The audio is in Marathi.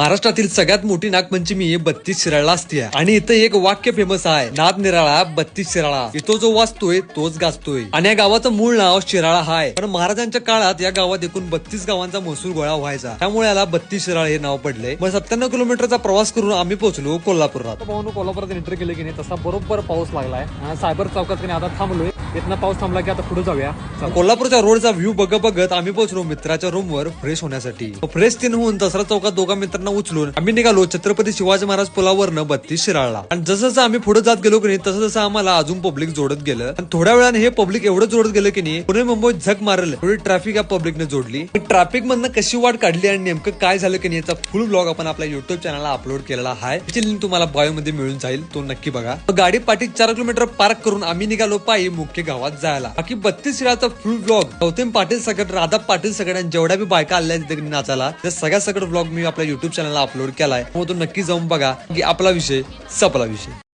महाराष्ट्रातील सगळ्यात मोठी नागपंचमी बत्तीस शिराळा असते. आणि इथं एक वाक्य फेमस आहे. नाद निराळा बत्तीस शिराळा. इथं जो वाचतोय तोच गाजतोय. आणि या गावाचं मूळ नाव शिराळा हाय. पण महाराजांच्या काळात या गावात एकूण बत्तीस गावांचा महसूल गोळा व्हायचा. त्यामुळे याला बत्तीस शिराळ हे नाव पडले मग सत्त्याण्णव किलोमीटरचा प्रवास करून आम्ही पोहोचलो कोल्हापुरात. भाऊ कोल्हापुरात एंटर केले की नाही तसा बरोबर पाऊस लागलाय. सायबर चौकात आता थांबलोय. इथनं पाऊस थांबला की आता पुढे जाऊया. कोल्हापूरच्या रोडचा व्ह्यू बघत बघत आम्ही पोहोचलो मित्राच्या रूम वर फ्रेश होण्यासाठी. फ्रेश तीन होऊन दसरा चौकात दोघा मित्रांना उचलून आम्ही निघालो. छत्रपती शिवाजी महाराज पुलावरनं बत्तीस शिराळला. आणि जसं जसं आम्ही पुढे जात गेलो की नाही तसं जसं आम्हाला अजून पब्लिक जोडत गेलं. आणि थोड्या वेळाने हे पब्लिक एवढं जोडत गेलं की नाही पुणे मुंबईत झक मारल. थोडी ट्रॅफिक या पब्लिकने जोडली. ट्रॅफिक मधनं कशी वाट काढली आणि नेमकं काय झालं की नाही याचा फुल ब्लॉग आपण आपल्या युट्यूब चॅनलला अपलोड केलेला आहे. त्याची लिंक तुम्हाला बायो मध्ये मिळून जाईल तो नक्की बघा. गाडी पाठी चार किलोमीटर पार्क करून आम्ही निघालो पायी मुख्य गावात जायला. बाकी बत्तीस शिळाचा फुल ब्लॉग गौतम पाटील सगळं राधा पाटील सगळ्या जेवढ्या बी बायका आल्या तिथे नाचाला त्या सगळ्या सगळं ब्लॉग मी आपल्या युट्यूब चॅनलला अपलोड केलाय मग तो नक्की जाऊन बघा की आपला विषय सपला विषय.